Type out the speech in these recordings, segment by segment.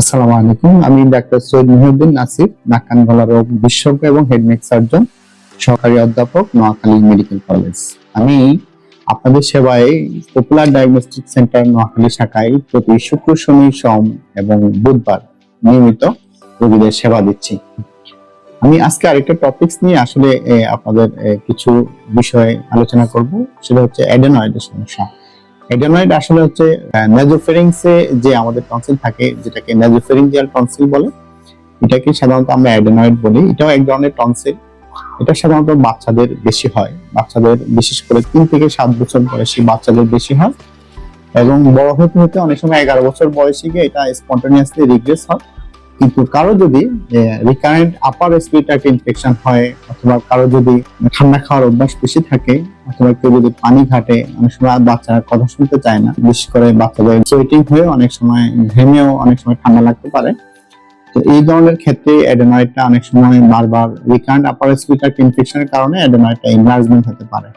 আসসালামু আলাইকুম। আমি ডাক্তার সৈয়দ মুহিউদ্দিন নাসির নাক কান গলা রোগ বিশেষজ্ঞ এবং সার্জন, সহকারী অধ্যাপক, নোয়াখালী মেডিকেল কলেজ। আমি আপনাদের সেবায় পপুলার ডায়াগনস্টিক সেন্টার নোয়াখালী শাখায় প্রতি শুক্র, শনি, সোম এবং বুধবার নিয়মিত রোগীদের সেবা দিচ্ছি। আমি আজকে আরেকটা টপিকস নিয়ে আসলে আপনাদের কিছু বিষয়ে আলোচনা করব। সেটা হচ্ছে অ্যাডেনয়েডের সমস্যা। অ্যাডেনয়েড আসলে হচ্ছে নেজোফেরিংসে যে আমাদের টনসিল থাকে, যেটাকে নেজোফেরিঞ্জিয়াল টনসিল বলে, এটাকে সাধারণত আমরা অ্যাডেনয়েড বলি। এটাও এক ধরনের টনসিল এটা সাধারণত বাচ্চাদের বেশি হয়। বাচ্চাদের বিশেষ করে তিন থেকে সাত বছর বয়সী বাচ্চাদের বেশি হয়। এবং বড় হতে হতে অনেক সময় এগারো বছর বয়সে গিয়ে এটা স্পন্টানিয়াসলি রিগ্রেস হয়। কিন্তু কারও যদি রিকারেন্ট আপার রেসপিরেটরি ইনফেকশন হয়, অথবা কারও যদি ঠান্ডা খাওয়ার অভ্যাস বেশি থাকে, অথবা কেউ যদি পানি ঘাটে, অনেক সময় বাচ্চারা কথা শুনতে চায় না, বিশেষ করে বাচ্চাদের সোয়েটিং হয়ে অনেক সময় ঘেমেও অনেক সময় ঠান্ডা লাগতে পারে। তো এই ধরনের ক্ষেত্রে অ্যাডেনয়েডটা অনেক সময় বারবার রিকারেন্ট আপার রেসপিরেটরি ইনফেকশনের কারণে অ্যাডেনয়েডটা ইনলার্জমেন্ট হতে পারে।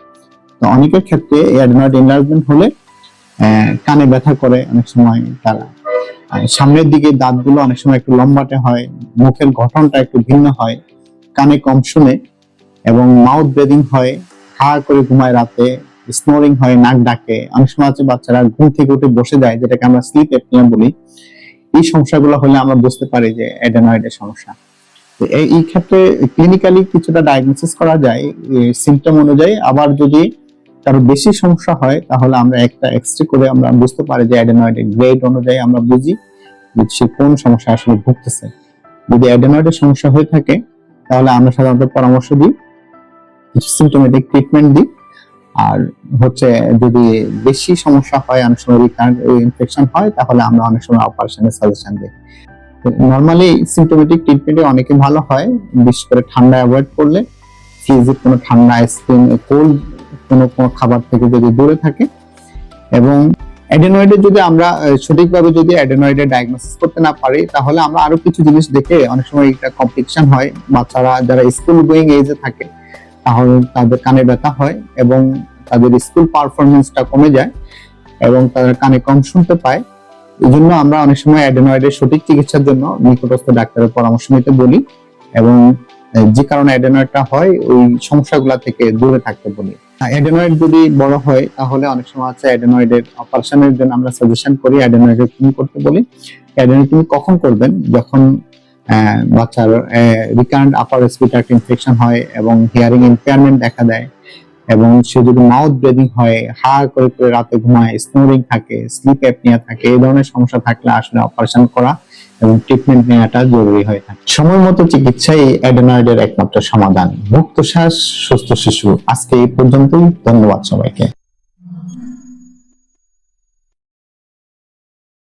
তো অনেকের ক্ষেত্রে অ্যাডেনয়েড ইনলার্জমেন্ট হলে কানে ব্যথা করে, অনেক সময় তারা সামনের দিকে দাঁতগুলো অনেক সময় একটু লম্বাটে হয়, মুখের গঠনটা একটু ভিন্ন হয়, কানে কম শুনে এবং মাউথ ব্রেদিং হয়, হা করে ঘুমায় রাতে স্নোরিং হয়, নাক ডাকে। অনেক সময় আছে বাচ্চারা ঘুম থেকে উঠে বসে যায়, যেটাকে আমরা স্লিপ এপনিয়া বলি। এই সমস্যাগুলো হলে আমরা বুঝতে পারি যে অ্যাডেনয়েডের সমস্যা। এই ক্ষেত্রে ক্লিনিক্যালি কিছুটা ডায়াগনোসিস করা যায় সিমটম অনুযায়ী। আবার যদি কারও বেশি সমস্যা হয়, তাহলে আমরা একটা এক্সরে করে আমরা বুঝতে পারি যে অ্যাডেনয়েডের গ্রেড অনুযায়ী আমরা বুঝি যে সে কোন সমস্যা আসলে ভুগতেছে। যদি অ্যাডেনয়েডের সমস্যা হয়ে থাকে, তাহলে আমরা সাধারণত পরামর্শ দিই, কিছু সিমটোমেটিক ট্রিটমেন্ট দিই। আর হচ্ছে যদি বেশি সমস্যা হয়, অনেক সময় রিকার্ড ইনফেকশন হয়, তাহলে আমরা অনেক সময় অপারেশনের সাজেশন দিই। নর্মালি সিমটোমেটিক ট্রিটমেন্টে অনেকে ভালো হয়, বিশেষ করে ঠান্ডা অ্যাভয়েড করলে, ফ্রিজে কোনো ঠান্ডা আইসক্রিম কোল্ড কোনো কোনো খাবার থেকে যদি দূরে থাকে এবং অ্যাডেনয়েডের যদি আমরা সঠিকভাবে যদি অ্যাডেনয়েডের ডায়াগনোসিস করতে না পারি, তাহলে আমরা আরও কিছু জিনিস দেখে অনেক সময় এটা কমপ্লিকেশন হয়। বাচ্চারা যারা স্কুল গোয়িং এজে থাকে, তাহলে তাদের কানে ব্যথা হয় এবং তাদের স্কুল পারফরমেন্সটা কমে যায় এবং তাদের কানে কম শুনতে পায়। এই জন্য আমরা অনেক সময় অ্যাডেনয়েডের সঠিক চিকিৎসার জন্য নিকটস্থ ডাক্তারের পরামর্শ নিতে বলি এবং যে কারণে অ্যাডেনয়েডটা হয়, ওই সমস্যাগুলা থেকে দূরে থাকতে বলি। অ্যাডেনয়েড যদি বড় হয়, তাহলে অনেক সময় আছে অ্যাডেনয়েডের অপারেশনের জন্য আমরা সাজেশন করি অ্যাডেনয়েডের তুমি করতে বলি। অ্যাডেনয়েড তুমি কখন করবেন? যখন বাচ্চার রিকারেন্ট আপার রেসপিরেটরি ইনফেকশন হয় এবং হিয়ারিং ইম্পেয়ারমেন্ট দেখা দেয় এবং সে যদি মাউথ ব্রেদিং হয়, হা করে করে রাতে ঘুমায় স্নোরিং থাকে স্লিপ অ্যাপনিয়া থাকে, এই ধরনের সমস্যা থাকলে আসলে অপারেশন করা এবং ট্রিটমেন্ট নেওয়াটা জরুরি হয়ে থাকে। সময় মতো চিকিৎসাই অ্যাডেনয়েডের একমাত্র সমাধান। মুক্ত শ্বাস সুস্থ শিশু। আজকে এই পর্যন্তই। ধন্যবাদ সবাইকে।